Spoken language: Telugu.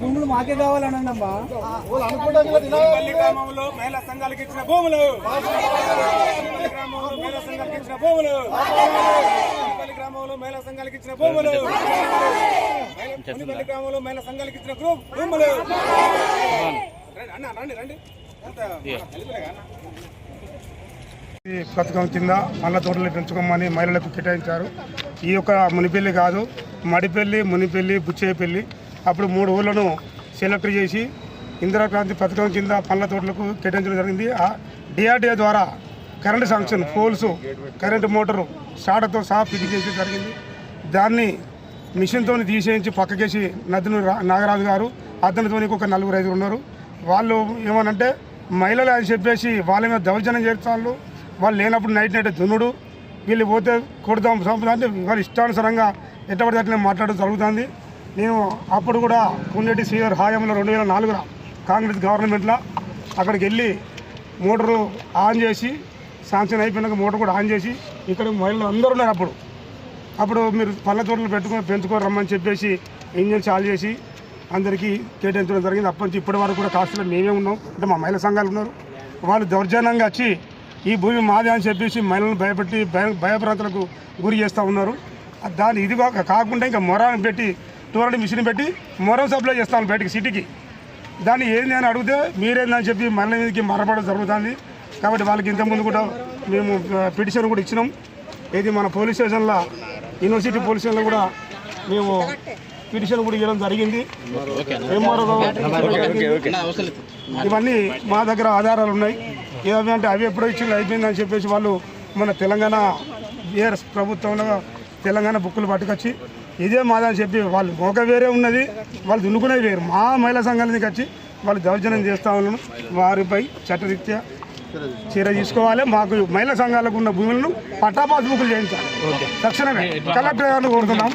భూములు మాకే కావాలనండి అమ్మా పల్లి గ్రామంలో మహిళా సంఘాలకు ఇచ్చిన భూములు. పల్లి గ్రామంలో మహిళా సంఘాలకు ఇచ్చిన భూములు. పల్లి గ్రామంలో మహిళా సంఘాలకు ఇచ్చిన భూములు. పల్లి గ్రామంలో మహిళా సంఘాలకు ఇచ్చిన గ్రూప్ భూములు. అన్న రండి రండి. పథకం కింద పళ్ళ తోటలు పెంచుకోమని మహిళలకు కేటాయించారు. ఈ యొక్క మునిపెల్లి కాదు మడిపెల్లి మునిపెల్లి బుచ్చేపల్లి. అప్పుడు మూడు ఊళ్ళను సెలెక్ట్ చేసి ఇందిరాక్రాంతి పథకం కింద పండ్ల తోటలకు కేటాయించడం జరిగింది. ఆ డిఆర్డిఏ ద్వారా current sanction poles current motor సాడతో సహా ఫిట్ చేసి జరిగింది. దాన్ని మిషన్తో తీసేయించి పక్కకేసి నదిని రా- నాగరాజు గారు అతనితో ఒక నలుగురు ఐదుగురు ఉన్నారు. వాళ్ళు ఏమనంటే మహిళలు అని చెప్పేసి వాళ్ళ మీద దౌర్జన్యం చేస్తాళ్ళు. వాళ్ళు లేనప్పుడు నైట్ నైట్ దున్నుడు. వీళ్ళు పోతే కొడతాం సంపదంటే వాళ్ళు ఇష్టానుసరంగా ఎట్టబడితే అట్లనే మాట్లాడడం జరుగుతుంది. నేను అప్పుడు కూడా పుణ్యటి శ్రీధర్ హాయంలో రెండు వేల నాలుగులో కాంగ్రెస్ గవర్నమెంట్లో అక్కడికి వెళ్ళి మోటారు ఆన్ చేసి శాంక్షన్ అయిపోయినాక మోటార్ కూడా ఆన్ చేసి ఇక్కడ మహిళలు అందరూ ఉన్నారు అప్పుడు. అప్పుడు మీరు పళ్ళ పెట్టుకొని పెంచుకొని రమ్మని చెప్పేసి ఇంజన్ చాలు చేసి అందరికీ కేటాయించడం జరిగింది. అప్పటి నుంచి ఇప్పటి వరకు కూడా కాస్ట్లో మేమే ఉన్నాం. అంటే మా మహిళా సంఘాలు ఉన్నారు. వాళ్ళు దౌర్జన్యంగా వచ్చి ఈ భూమి మాదే అని చెప్పేసి మహిళలను భయపెట్టి భయ భయభ్రాంతులకు గురి చేస్తూ ఉన్నారు. దాని ఇది కాక కాకుండా ఇంకా మొరాన్ని పెట్టి టూరెంట్ మిషన్ పెట్టి మొరం సప్లై చేస్తాను బయటికి సిటీకి. దాన్ని ఏంది అని అడిగితే మీరేందని చెప్పి మళ్ళీ మీదకి మరపడం జరుగుతుంది. కాబట్టి వాళ్ళకి ఇంతకుముందు కూడా మేము పిటిషన్ కూడా ఇచ్చినాం. ఇది మన పోలీస్ స్టేషన్లో యూనివర్సిటీ పోలీస్ స్టేషన్లో కూడా మేము పిటిషన్ కూడా ఇవ్వడం జరిగింది. ఇవన్నీ మా దగ్గర ఆధారాలు ఉన్నాయి. ఏవి అంటే అవి ఎప్పుడో ఇచ్చి అయిపోయిందని చెప్పేసి వాళ్ళు మన తెలంగాణ బీఆర్ఎస్ ప్రభుత్వంలో తెలంగాణ బుక్కులు పట్టుకొచ్చి ఇదే మాదని చెప్పి వాళ్ళు ఒక వేరే ఉన్నది వాళ్ళు దున్నుకునేది వేరు. మా మహిళా సంఘాలకి వచ్చి వాళ్ళు దౌర్జన్యం చేస్తా ఉన్నాను వారిపై చట్టరీత్యా చర్య తీసుకోవాలి. మాకు మహిళా సంఘాలకు ఉన్న భూములను పట్టాపాస్ బుక్కులు చేయించాలి. తక్షణమే. కలెక్టర్ గారిని కోరుతున్నాం.